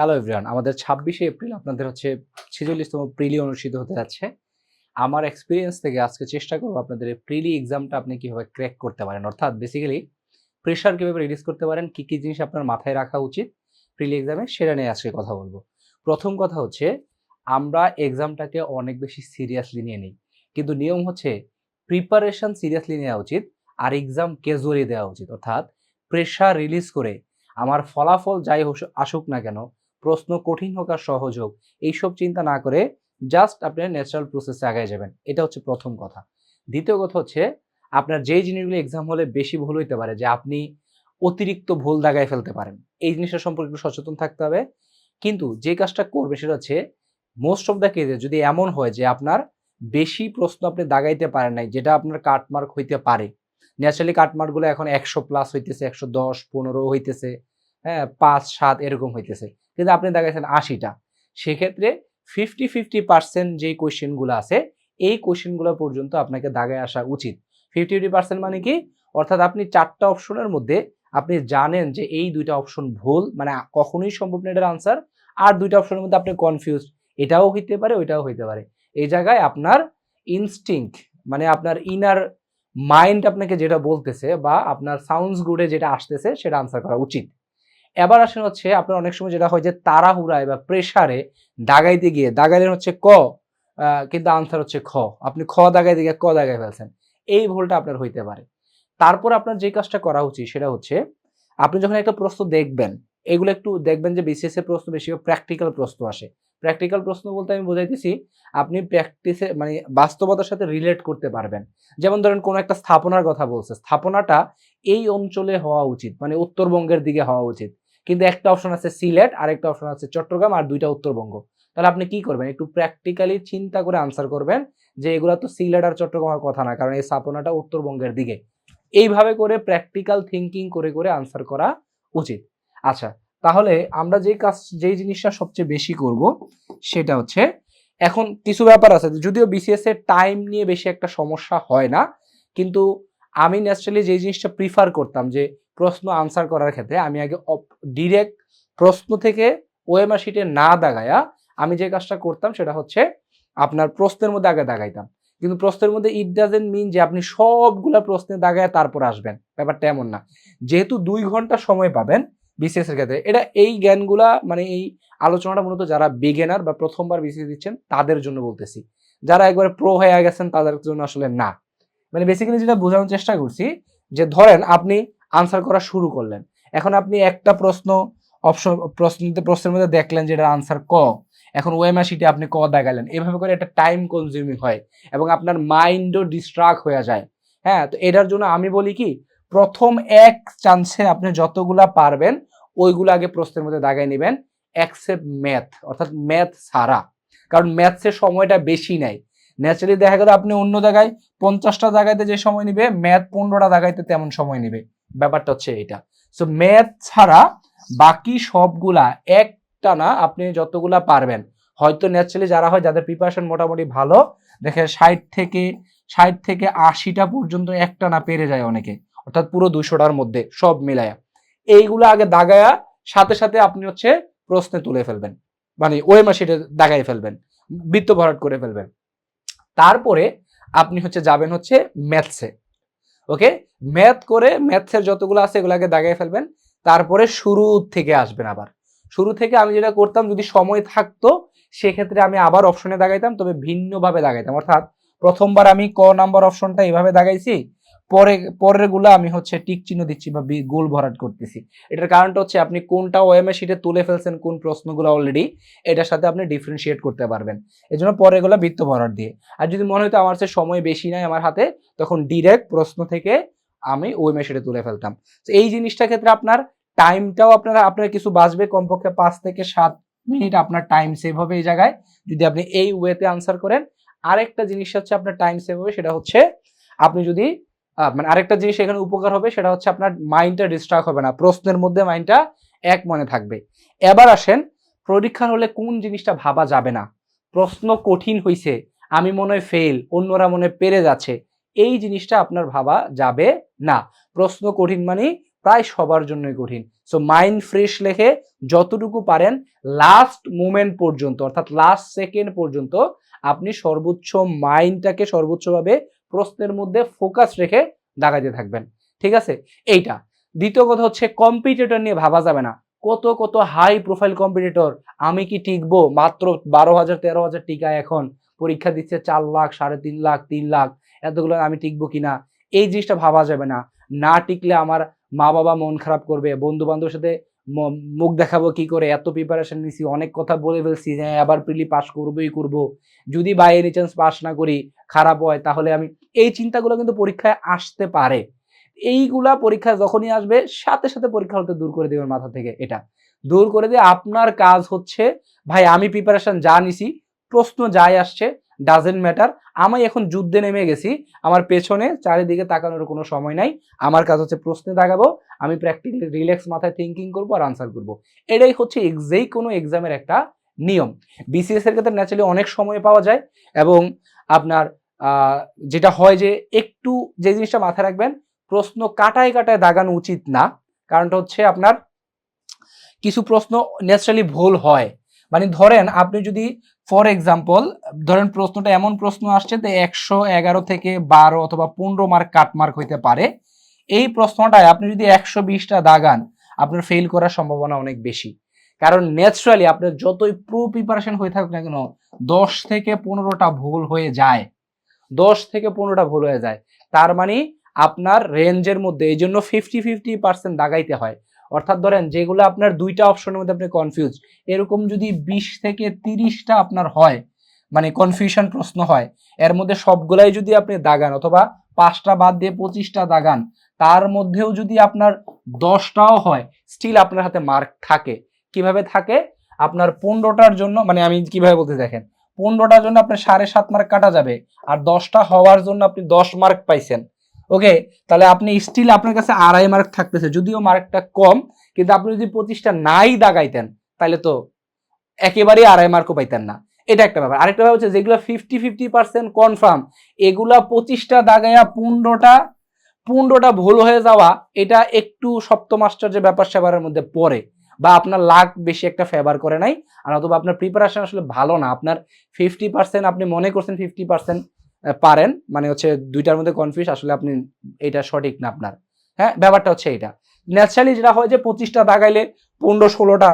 Hello everyone আমাদের ছাব্বিশে April আপনাদের হচ্ছে ছেচল্লিশতম প্রিলি অনুষ্ঠিত হতে যাচ্ছে। আমার এক্সপিরিয়েন্স থেকে আজকে চেষ্টা করব আপনাদের প্রিলি এক্সামটা আপনি কীভাবে ক্র্যাক করতে পারেন। অর্থাৎ বেসিক্যালি প্রেশার কীভাবে রিডিউস করতে পারেন, কী কী জিনিস আপনার মাথায় রাখা উচিত প্রিলি এক্সামে সেটা নিয়ে আজকে কথা বলব। প্রথম কথা হচ্ছে, আমরা এক্সামটাকে অনেক বেশি সিরিয়াসলি নিয়ে নিই। কিন্তু নিয়ম হচ্ছে প্রিপারেশন সিরিয়াসলি নেওয়া উচিত আর এক্সাম ক্যাজুয়ালি দেওয়া উচিত। অর্থাৎ প্রেশার রিলিজ করে, আমার ফলাফল যাই আসুক না কেন প্রশ্ন কঠিন হোক আর সহজ হোক, এইসব চিন্তা না করে জাস্ট আপনি ন্যাচারাল প্রসেসে আগে যাবেন। এটা হচ্ছে প্রথম কথা। দ্বিতীয় কথা হচ্ছে, আপনার যেই জিনিসগুলো এক্সাম হলে বেশি ভুল হইতে পারে যে আপনি অতিরিক্ত ভুল দাগায় ফেলতে পারেন। এই জিনিসটা সম্পর্কে একটু সচেতন থাকতে হবে। কিন্তু যে কাজটা করবে সেটা হচ্ছে মোস্ট অফ দ্য কেজে যদি এমন হয় যে আপনার বেশি প্রশ্ন আপনি দাগাইতে পারেন নাই, যেটা আপনার কাটমার্ক হইতে পারে। ন্যাচারালি কাটমার্কগুলো এখন একশো প্লাস হইতেছে, একশো দশ, পনেরো হইতেছে। হ্যাঁ পাঁচ, সাত এরকম হইতেছে। কিন্তু আপনি দেখাচ্ছেন আশিটা। সেক্ষেত্রে ফিফটি ফিফটি পার্সেন্ট যেই কোয়েশ্চেনগুলো আছে, এই কোয়েশ্চেনগুলো পর্যন্ত আপনাকে দাগায় আসা উচিত। ফিফটি ফিফটি পার্সেন্ট মানে কি? অর্থাৎ আপনি চারটা অপশনের মধ্যে আপনি জানেন যে এই দুইটা অপশন ভুল মানে কখনোই সম্ভব না এটার আনসার আর দুইটা অপশনের মধ্যে আপনি কনফিউজ এটাও হইতে পারে, ওইটাও হইতে পারে। এই জায়গায় আপনার ইনস্টিংক্ট মানে আপনার ইনার মাইন্ড আপনাকে যেটা বলতেছে বা আপনার সাউন্ডস গুডে যেটা আসতেছে, সেটা আনসার করা উচিত। এবার আসেন হচ্ছে, আপনার অনেক সময় যেটা হয় যে তাড়াহুড়ায় বা প্রেশারে দাগাইতে গিয়ে, দাগাইলেন হচ্ছে ক কিন্তু আনসার হচ্ছে খ। আপনি খ দাগাইতে গিয়ে ক দাগাই ফেলছেন। এই ভুলটা আপনার হইতে পারে। তারপর আপনার যে কাজটা করা উচিত সেটা হচ্ছে, আপনি যখন একটা প্রশ্ন দেখবেন, এগুলো একটু দেখবেন যে বিসিএস এর প্রশ্ন বেশি প্র্যাকটিক্যাল প্রশ্ন আসে। প্র্যাকটিক্যাল প্রশ্ন বলতে আমি বোঝাইতেছি, আপনি প্র্যাকটিসে মানে বাস্তবতার সাথে রিলেট করতে পারবেন। যেমন ধরেন কোনো একটা স্থাপনার কথা বলছে। স্থাপনাটা এই অঞ্চলে হওয়া উচিত মানে উত্তরবঙ্গের দিকে হওয়া উচিত। কিন্তু একটা অপশন আছে সিলেট আর একটা অপশন আছে চট্টগ্রাম আর দুইটা উত্তরবঙ্গ। তাহলে আপনি কি করবেন? একটু প্র্যাকটিক্যালি চিন্তা করে আনসার করবেন যে এগুলো তো সিলেট আর চট্টগ্রামের কথা না, কারণ এই স্থাপনাটা উত্তরবঙ্গের দিকে। এইভাবে করে প্র্যাকটিক্যাল থিঙ্কিং করে করে আনসার করা উচিত। আচ্ছা তাহলে আমরা যে কাজ যেই জিনিসটা সবচেয়ে বেশি করব সেটা হচ্ছে, এখন কিছু ব্যাপার আছে, যদিও বিসিএস এর টাইম নিয়ে বেশি একটা সমস্যা হয় না, কিন্তু আমি ন্যাচারালি যে জিনিসটা প্রিফার করতাম যে প্রশ্ন আনসার করার ক্ষেত্রে আমি আগে ডিরেক্ট প্রশ্ন থেকে ওএমআর শিটে না দাগায়া আমি যে কাজটা করতাম সেটা হচ্ছে আপনার প্রশ্নের মধ্যে আগে দাগাইতাম। কিন্তু প্রশ্নের মধ্যে ইট ডাজেন্ট মিন যে আপনি সবগুলা প্রশ্নে দাগায় তারপর আসবেন। ব্যাপারটা এমন না। যেহেতু দুই ঘণ্টা সময় পাবেন বিসিএস এর ক্ষেত্রে, এটা এই জ্ঞানগুলা মানে এই আলোচনাটা মূলত যারা বিগেনার বা প্রথমবার বিসিএস দিচ্ছেন, তাদের জন্য বলতেছি। যারা একবারে প্রো হয়ে গেছেন, তাদের জন্য আসলে না। মানে বেসিক্যালি যেটা বোঝানোর চেষ্টা করছি, যে ধরেন আপনি আনসার করা শুরু করলেন। এখন আপনি একটা প্রশ্ন অপশন প্রশ্ন প্রশ্নের মধ্যে দেখলেন যে যেটা আনসার ক। এখন শিটে আপনি ক দেখালেন। এভাবে করে একটা টাইম কনজিউমিং হয় এবং আপনার মাইন্ডও ডিস্ট্রাক্ট হয়ে যায়। হ্যাঁ তো এটার জন্য আমি বলি কি, প্রথম এক চান্সে আপনি যতগুলা পারবেন, ওইগুলো আগে প্রশ্নের মধ্যে দাগাই নেবেন। অ্যাকসেপ্ট ম্যাথ অর্থাৎ ম্যাথ ছাড়া। কারণ ম্যাথসের সময়টা বেশি নেয়। ন্যাচারালি দেখা গেল আপনি অন্য জায়গায় পঞ্চাশটা জায়গাতে যে সময় নিবে ম্যাথ পনেরোটা জায়গাতে তেমন সময় নিবে। ব্যাপারটা হচ্ছে এটা। সো ম্যাথ ছাড়া বাকি সবগুলা একটা না আপনি যতগুলা পারবেন, হয়তো ন্যাচারালি যারা হয়, যাদের প্রিপারেশন মোটামুটি ভালো দেখে ষাট থেকে ষাট থেকে আশিটা পর্যন্ত একটা না পেরে যায় অনেকে, অর্থাৎ পুরো দুশোটার মধ্যে সব মিলায়া এইগুলো আগে দাগায়া, সাথে সাথে আপনি হচ্ছে প্রশ্নে তুলে ফেলবেন মানে ওই মাসে দাগাই ফেলবেন, বৃত্ত ভরাট করে ফেলবেন। তারপরে আপনি হচ্ছে যাবেন হচ্ছে ম্যাথসে ওকে? ম্যাথ করে ম্যাথসের যতগুলো আছে এগুলোকে দাগিয়ে ফেলবেন। তারপরে শুরু থেকে আসবেন আবার। শুরু থেকে আমি যেটা করতাম, যদি সময় থাকতো, সেক্ষেত্রে আমি আবার অপশনে দাগাইতাম, তবে ভিন্নভাবে দাগাইতাম। অর্থাৎ প্রথমবার আমি ক নাম্বার অপশনটা এভাবে দাগাইছি পরে পরেরগুলো আমি হচ্ছে টিক চিহ্ন দিচ্ছি বা গোল ভরাট করতেছি। এটার কারণটা হচ্ছে আপনি কোনটা ওএমএ শিটে তুলে ফেলছেন, কোন প্রশ্নগুলো অলরেডি এটার সাথে আপনি ডিফারেন্সিয়েট করতে পারবেন। এই জন্য পরে বৃত্ত ভরাট দিয়ে। আর যদি মনে হতো আমার কাছে সময় বেশি নাই আমার হাতে, তখন ডিরেক্ট প্রশ্ন থেকে আমি ওএমএ শিটে তুলে ফেলতাম। তো এই জিনিসটার ক্ষেত্রে আপনার টাইমটাও আপনারা, আপনার কিছু বাঁচবে কমপক্ষে পাঁচ থেকে সাত মিনিট আপনার টাইম সেভ হবে এই জায়গায়। যদি আপনি এই ওয়েতে আনসার করেন, আরেকটা জিনিস হচ্ছে আপনার টাইম সেভ হবে, সেটা হচ্ছে আপনি যদি মানে আরেকটা জিনিস এখানে উপকার হবে, সেটা হচ্ছে আপনার মাইন্ডটা ডিস্ট্রাক্ট হবে না। প্রশ্নের মধ্যে মাইন্ডটা এক মনে থাকবে। এবার আসেন পরীক্ষার হলে কোন জিনিসটা ভাবা যাবে না? প্রশ্ন কঠিন হইছে, আমি মনে হয় ফেল অন্যরা মনে পেরে যাচ্ছে। এই জিনিসটা আপনার ভাবা যাবে না। প্রশ্ন কঠিন মানে প্রায় সবার জন্যই কঠিন। সো মাইন্ড ফ্রেশ লেখে যতটুকু পারেন লাস্ট মোমেন্ট পর্যন্ত, অর্থাৎ লাস্ট সেকেন্ড পর্যন্ত, আপনি সর্বোচ্চ মাইন্ডটাকে সর্বোচ্চভাবে প্রশ্নের মধ্যে ফোকাস রেখে দাগাইতে থাকবেন। ঠিক আছে? এইটা। দ্বিতীয় কথা হচ্ছে কম্পিটিটর নিয়ে ভাবা যাবে না। কত কত হাই প্রোফাইল কম্পিটিটর আমি কি টিকবো? মাত্র বারো হাজার, তেরো হাজার টিকা এখন। পরীক্ষা দিচ্ছে চার লাখ, সাড়ে তিন লাখ তিন লাখ। এতগুলো আমি টিকবো কিনা? এই জিনিসটা ভাবা যাবে না। না টিকলে আমার মা বাবা মন খারাপ করবে বন্ধু বান্ধবের সাথে মুখ দেখাবো কি করে? এত প্রিপারেশন নিছি, অনেক কথা বলে ফেলছি যে আবার প্রিলি পাস করবোই, করব। যদি বাই এনি চান্স পাস না করি, খারাপ হয়, তাহলে আমি এই চিন্তাগুলো কিন্তু পরীক্ষায় আসতে পারে। এইগুলা পরীক্ষা যখনই আসবে, সাথে সাথে পরীক্ষা হতে দূর করে দেবেন মাথা থেকে এটা। দূর করে দিয়ে আপনার কাজ হচ্ছে, ভাই, আমি প্রিপারেশন যা নিছি, প্রশ্ন যাই আসছে ডাজেন্ট ম্যাটার আমি এখন যুদ্ধে নেমে গেছি। আমার পেছনে চারিদিকে তাকানোর কোনো সময় নাই। আমার কাজ হচ্ছে প্রশ্নে তাকাবো। আমি প্র্যাকটিক্যালি রিল্যাক্স মাথায় থিঙ্কিং করব আর আনসার করব। এটাই হচ্ছে যেই কোনো এক্সামের একটা নিয়ম। বিসিএস এর ক্ষেত্রে ন্যাচারালি অনেক সময় পাওয়া যায় এবং আপনার যেটা হয় যে একটু যে জিনিসটা মাথায় রাখবেন, প্রশ্ন কাটায় কাটায় দাগানো উচিত না। কারণটা হচ্ছে আপনার কিছু প্রশ্ন ন্যাচারালি ভুল হয়। মানে ধরেন আপনি যদি ফর এক্সাম্পল ধরেন প্রশ্নটা এমন প্রশ্ন আসছে যে একশো এগারো থেকে বারো অথবা পনেরো মার্ক কাট মার্ক হইতে পারে। এই প্রশ্নটায় আপনি যদি একশো বিশটা দাগান, আপনার ফেল করার সম্ভাবনা অনেক বেশি। কারণ ন্যাচারালি আপনার যতই প্রো প্রিপারেশন হয়ে থাকুক না কেন, দশ থেকে পনেরোটা ভুল হয়ে যায়। দশ থেকে পনেরোটা ভুল হয়ে যায়। তার মানে আপনার রেঞ্জের মধ্যে, এই জন্য ফিফটি ফিফটি পার্সেন্ট দাগাইতে হয়। অর্থাৎ ধরেন যেগুলো আপনার দুইটা অপশনের মধ্যে আপনি কনফিউজ এরকম যদি বিশ থেকে তিরিশটা আপনার হয় মানে কনফিউশন প্রশ্ন হয়, এর মধ্যে সবগুলাই যদি আপনি দাগান অথবা পাঁচটা বাদ দিয়ে পঁচিশটা দাগান, তার মধ্যেও যদি আপনার দশটাও হয় স্টিল আপনার হাতে মার্ক থাকে। কীভাবে থাকে? আপনার পনেরোটার জন্য মানে আমি কীভাবে বলতে দেখেন, পনেরোটার জন্য আপনার সাড়ে সাত মার্ক কাটা যাবে, আর দশটা হওয়ার জন্য আপনি দশ মার্ক পাইছেন। ওকে তাহলে আপনি স্টিল আপনার কাছে আড়াই মার্ক থাকতেছে, যদিও মার্কটা কম, কিন্তু আপনি যদি পঁচিশটা নাই দাগাইতেন, তাহলে তো একেবারেই আড়াই মার্কও পাইতেন না। এটা একটা ব্যাপার। আরেকটা ব্যাপার হচ্ছে যেগুলো ফিফটি ফিফটি পার্সেন্ট কনফার্ম এগুলা পঁচিশটা দাগাইয়া পনেরোটা পনেরোটা ভুল হয়ে যাওয়া, এটা একটু সপ্তম আশ্চর্য ব্যাপার স্যাপারের মধ্যে পড়ে, বা আপনার লাক বেশি একটা ফেভার করে নাই, আর অথবা আপনার প্রিপারেশন আসলে ভালো না। আপনার ফিফটি পার্সেন্ট আপনি মনে করছেন ফিফটি পার্সেন্ট পারেন। মানে হচ্ছে দুইটার মধ্যে কনফিউজ আসলে আপনি এটা সঠিক না আপনার। হ্যাঁ ব্যাপারটা হচ্ছে এটা। ন্যাচারালি যেটা হয় যে পঁচিশটা দাগাইলে পনেরো, ষোলোটা,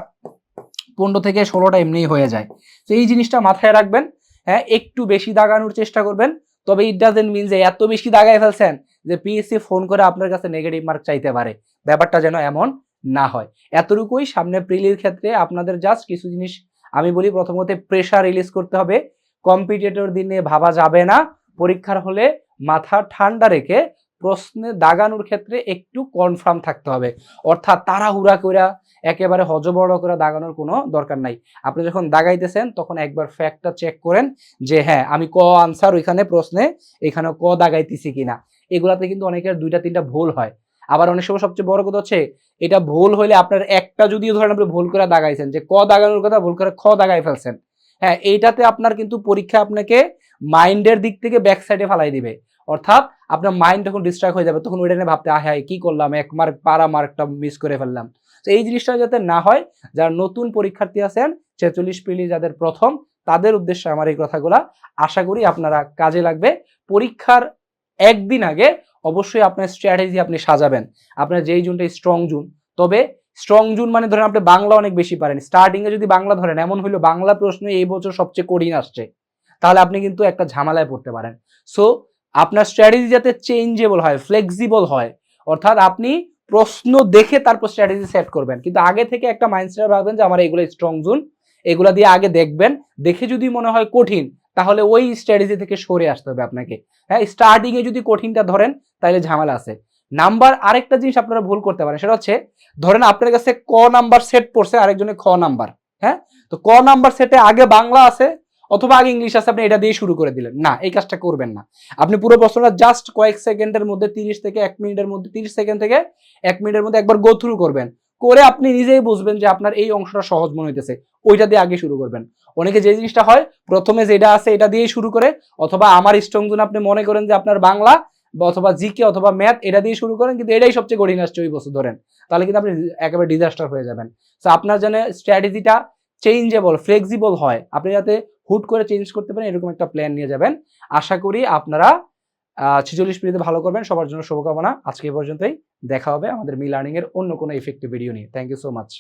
পনেরো থেকে ষোলোটা এমনিই হয়ে যায়। তো এই জিনিসটা মাথায় রাখবেন। হ্যাঁ একটু বেশি দাগানোর চেষ্টা করবেন। তবে ইট ডাজেন্ট মিন যে এত বেশি দাগায় ফেলছেন যে পিএসসি ফোন করে আপনার কাছে নেগেটিভ মার্ক চাইতে পারে। ব্যাপারটা যেন এমন না হয়। এতটুকুই সামনে প্রিলির ক্ষেত্রে আপনাদের জাস্ট কিছু জিনিস আমি বলি প্রথমত প্রেশার রিলিজ করতে হবে। কম্পিটিটর দিনে ভাবা যাবে না। পরীক্ষার হলে মাথা ঠান্ডা রেখে প্রশ্নে দাগানোর ক্ষেত্রে একটু কনফার্ম থাকতে হবে। অর্থাৎ তাড়াহুড়া করে একেবারে হজবড় করে দাগানোর কোনো দরকার নাই। আপনি যখন দাগাইতেছেন, তখন একবার ফ্যাক্টটা চেক করেন যে হ্যাঁ আমি ক আনসার ওইখানে প্রশ্নে এখানে ক দাগাইতেছি কিনা। এগুলাতে কিন্তু অনেকের দুইটা, তিনটা ভুল হয়। আবার অনেক সময় সবচেয়ে বড় কথা হচ্ছে, এটা ভুল হইলে আপনার একটা যদিও ধরেন আপনি ভুল করে দাগাইছেন, যে ক দাগানোর কথা ভুল করে খ দাগাই ফেলছেন। হ্যাঁ এইটাতে আপনার কিন্তু পরীক্ষা আপনাকে মাইন্ডের দিক থেকে ব্যাক সাইডে ফালাই দিবে। অর্থাৎ আপনার মাইন্ড তখন ডিস্ট্রাক্ট হয়ে যাবে, তখন ওইটা নিয়ে ভাবতে আহ হ্যাঁ কি করলাম? এক মার্ক পারা মার্কটা মিস করে ফেললাম। তো এই জিনিসটা যাতে না হয়, যারা নতুন পরীক্ষার্থী আছেন, ছেচল্লিশ পিলি যাদের প্রথম, তাদের উদ্দেশ্যে আমার এই কথাগুলা আশা করি আপনারা কাজে লাগবে। পরীক্ষার একদিন আগে অবশ্যই আপনার স্ট্র্যাটেজি আপনি সাজাবেন। আপনার যেই জুনটা স্ট্রং জুন, তবে স্ট্রং জুন মানে ধরেন আপনি বাংলা অনেক বেশি পারেন। স্টার্টিং এ যদি বাংলা ধরেন, এমন হলো বাংলা প্রশ্ন এই বছর সবচেয়ে কঠিন আসছে। তাহলে আপনি কিন্তু একটা ঝামেলায় পড়তে পারেন। সো আপনার স্ট্র্যাটেজি যাতে চেঞ্জেবল হয় ফ্লেক্সিবল হয়, অর্থাৎ আপনি প্রশ্ন দেখে তারপর স্ট্র্যাটেজি সেট করবেন। কিন্তু আগে থেকে একটা মাইন্ডসেট রাখবেন যে আমার এগুলো স্ট্রং জোন এগুলো দিয়ে আগে দেখবেন, দেখে যদি মনে হয় কঠিন, তাহলে ওই স্ট্র্যাটেজি থেকে সরে আসতে হবে আপনাকে। হ্যাঁ স্টার্টিং এ যদি কঠিনটা ধরেন, তাহলে ঝামেলা আছে। নাম্বার আরেকটা জিনিস আপনারা ভুল করতে পারেন, সেটা হচ্ছে, ধরেন আপনার কাছে ক নাম্বার সেট পড়ছে আরেকজনের খ নাম্বার হ্যাঁ? তো ক নাম্বার সেটে আগে বাংলা আছে অথবা আগে ইংলিশ আছে, আপনি এটা দিয়ে শুরু করে দিলেন। না, এই কাজটা করবেন না। আপনি পুরো প্রশ্নটা জাস্ট কয়েক সেকেন্ডের মধ্যে, তিরিশ থেকে এক মিনিটের মধ্যে, তিরিশ সেকেন্ড থেকে এক মিনিটের মধ্যে একবার গো থ্রু করবেন। করে আপনি নিজেই বুঝবেন যে আপনার এই অংশটা সহজ মনে হইতেছে, ওইটা দিয়ে আগে শুরু করবেন। অনেকে যে জিনিসটা হয়, প্রথমে যেটা আছে এটা দিয়েই শুরু করে, অথবা আমার স্ট্রং জোন আপনি মনে করেন যে আপনার বাংলা অথবা জিকে অথবা ম্যাথ, এটা দিয়ে শুরু করেন, কিন্তু এটাই সবচেয়ে কঠিন আসছে ওই বছর ধরেন। তাহলে কিন্তু আপনি একেবারে ডিজাস্টার হয়ে যাবেন। তো আপনার যেন স্ট্র্যাটেজিটা চেঞ্জেবল ফ্লেক্সিবল হয়। আপনি যাতে হুট করে চেঞ্জ করতে পারেন, এরকম একটা প্ল্যান নিয়ে যাবেন। আশা করি আপনারা ছেচল্লিশ পিড়িতে ভালো করবেন। সবার জন্য শুভকামনা। আজকে পর্যন্তই। দেখা হবে আমাদের মি লার্নিং এর অন্য কোনো ইফেক্টিভ ভিডিও নিয়ে। Thank you so much